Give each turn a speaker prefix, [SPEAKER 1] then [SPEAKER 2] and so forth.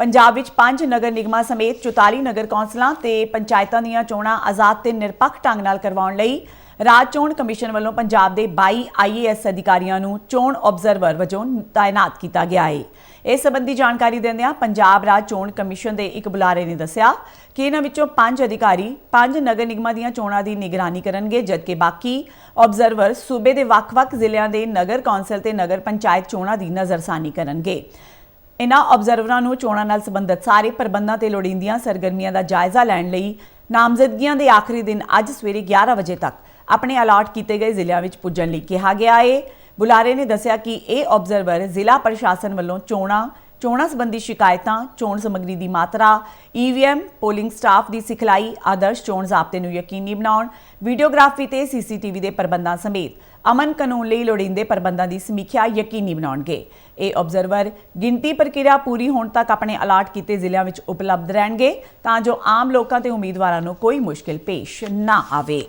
[SPEAKER 1] ਪੰਜਾਬ ਵਿੱਚ ਪੰਜ ਨਗਰ ਨਿਗਮਾਂ ਸਮੇਤ 44 ਨਗਰ ਕੌਂਸਲਾਂ ਤੇ ਪੰਚਾਇਤਾਂ ਦੀਆਂ ਚੋਣਾਂ ਆਜ਼ਾਦ ਤੇ ਨਿਰਪੱਖ ਢੰਗ ਨਾਲ ਕਰਵਾਉਣ ਲਈ ਰਾਜ ਚੋਣ ਕਮਿਸ਼ਨ ਵੱਲੋਂ ਪੰਜਾਬ ਦੇ 22 ਆਈਏਐਸ ਅਧਿਕਾਰੀਆਂ ਨੂੰ ਚੋਣ ਆਬਜ਼ਰਵਰ ਵਜੋਂ ਤਾਇਨਾਤ ਕੀਤਾ ਗਿਆ ਹੈ ਇਸ ਸੰਬੰਧੀ ਜਾਣਕਾਰੀ ਦਿੰਦਿਆਂ ਪੰਜਾਬ ਰਾਜ ਚੋਣ ਕਮਿਸ਼ਨ ਦੇ ਇੱਕ ਬੁਲਾਰੇ ਨੇ ਦੱਸਿਆ ਕਿ ਇਹਨਾਂ ਵਿੱਚੋਂ ਪੰਜ ਅਧਿਕਾਰੀ ਪੰਜ ਨਗਰ ਨਿਗਮਾਂ ਦੀਆਂ ਚੋਣਾਂ ਦੀ ਨਿਗਰਾਨੀ ਕਰਨਗੇ, ਜਦਕਿ ਬਾਕੀ ਆਬਜ਼ਰਵਰ ਸੂਬੇ ਦੇ ਵੱਖ-ਵੱਖ ਜ਼ਿਲ੍ਹਿਆਂ ਦੇ ਨਗਰ ਕੌਂਸਲ ਤੇ ਨਗਰ ਪੰਚਾਇਤ ਚੋਣਾਂ ਦੀ ਨਜ਼ਰਸਾਨੀ ਕਰਨਗੇ। ਇਨ੍ਹਾਂ ਆਬਜ਼ਰਵਰਾਂ ਨੂੰ ਚੋਣਾਂ ਨਾਲ ਸੰਬੰਧਿਤ ਸਾਰੇ ਪ੍ਰਬੰਧਾਂ ਤੇ ਲੋੜੀਂਦੀਆਂ ਸਰਗਰਮੀਆਂ ਦਾ ਜਾਇਜ਼ਾ ਲੈਣ ਲਈ ਨਾਮਜ਼ਦਗੀਆਂ ਦੇ ਆਖਰੀ ਦਿਨ ਅੱਜ ਸਵੇਰੇ 11 ਵਜੇ ਤੱਕ ਆਪਣੇ ਅਲਾਟ ਕੀਤੇ ਗਏ ਜ਼ਿਲ੍ਹਿਆਂ ਵਿੱਚ ਪੁੱਜਣ ਲਈ ਕਿਹਾ ਗਿਆ ਹੈ ਬੁਲਾਰੇ ਨੇ ਦੱਸਿਆ ਕਿ ਇਹ ਆਬਜ਼ਰਵਰ ਜ਼ਿਲ੍ਹਾ ਪ੍ਰਸ਼ਾਸਨ ਵੱਲੋਂ ਚੋਣਾਂ ਚੋਣਾਂ ਸੰਬੰਧੀ ਸ਼ਿਕਾਇਤਾਂ, ਚੋਣ ਸਮੱਗਰੀ ਦੀ ਮਾਤਰਾ ਈਵੀਐਮ ਪੋਲਿੰਗ ਸਟਾਫ ਦੀ ਸਿਖਲਾਈ, ਆਦਰਸ਼ ਚੋਣ ਜ਼ਾਬਤੇ ਨੂੰ ਯਕੀਨੀ ਬਣਾਉਣ, ਵੀਡੀਓਗ੍ਰਾਫੀ ਤੇ ਸੀਸੀਟੀਵੀ ਦੇ ਪ੍ਰਬੰਧਾਂ ਸਮੇਤ ਅਮਨ ਕਾਨੂੰਨ ਲਈ ਲੋੜੀਂਦੇ ਪ੍ਰਬੰਧਾਂ ਦੀ ਸਮੀਖਿਆ ਯਕੀਨੀ ਬਣਾਉਣਗੇ। ਇਹ ਆਬਜ਼ਰਵਰ ਗਿਣਤੀ ਪ੍ਰਕਿਰਿਆ ਪੂਰੀ ਹੋਣ ਤੱਕ ਆਪਣੇ ਅਲਾਟ ਕੀਤੇ ਜ਼ਿਲ੍ਹਿਆਂ ਵਿੱਚ ਉਪਲਬਧ ਰਹਿਣਗੇ ਤਾਂ ਜੋ ਆਮ ਲੋਕਾਂ ਤੇ ਉਮੀਦਵਾਰਾਂ ਨੂੰ ਕੋਈ ਮੁਸ਼ਕਿਲ ਪੇਸ਼ ਨਾ ਆਵੇ।